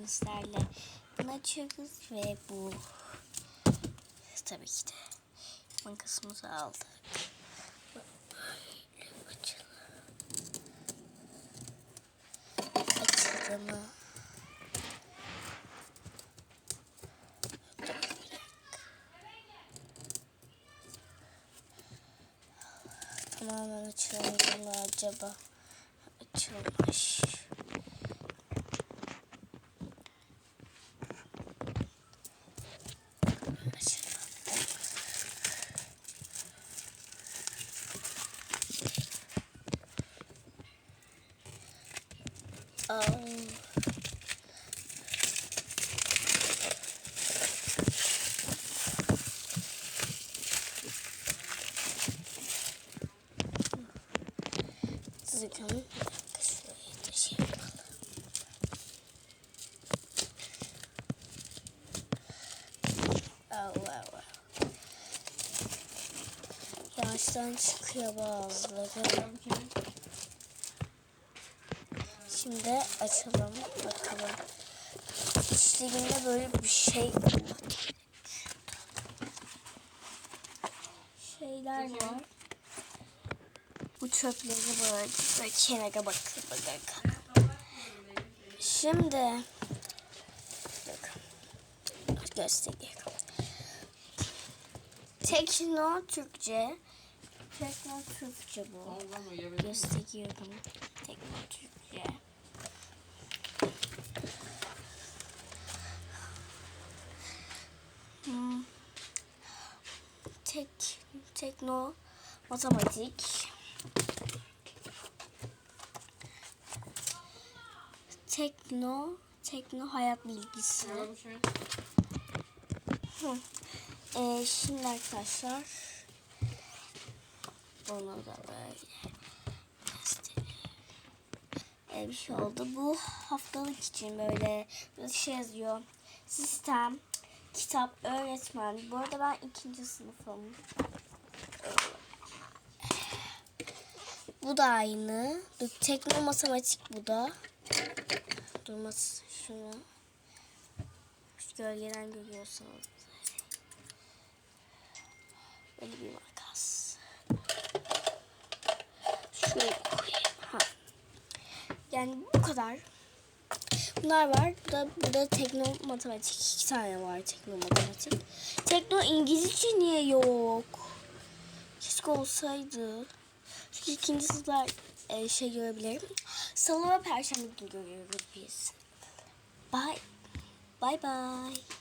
bugün bunu açıyoruz ve bu tabii ki de makasımızı aldık. Açıldı mı? Tamamen açılamayacak mı acaba? Açılmış. Aa. Au, au, au. Yavaştan çıkıyor bazıları. Şimdi açalım bakalım. İçlerinde böyle bir şey şeyler var. Bu çöpleri böyle, böyle kenara bakın bakın. Şimdi göstereyim. Tekno Türkçe. Tekno Türkçe bu. Gösteriyorum. Tekno Türkçe. Tek, tekno matematik. Tekno, tekno hayat bilgisi. Hı. Ee, şimdi arkadaşlar bunu da böyle. Ee, bir şey oldu. Bu haftalık için böyle bir şey yazıyor. Sistem, kitap, öğretmen. Bu arada ben ikinci sınıfım. Bu da aynı. Dur, Tekno matematik bu da. Durmaz şunu. Şu gölgeden görüyorsunuz. Böyle bir makas. Şöyle koyayım. Ha. Yani bu kadar. Bunlar var. Burada, burada tekno matematik. iki tane var tekno matematik. Tekno İngilizce niye yok? Keşke olsaydı. Çünkü ikinci sınıflar e, şey görebilirim. Salı ve perşembe günü görüyoruz biz. Bye. Bye bye.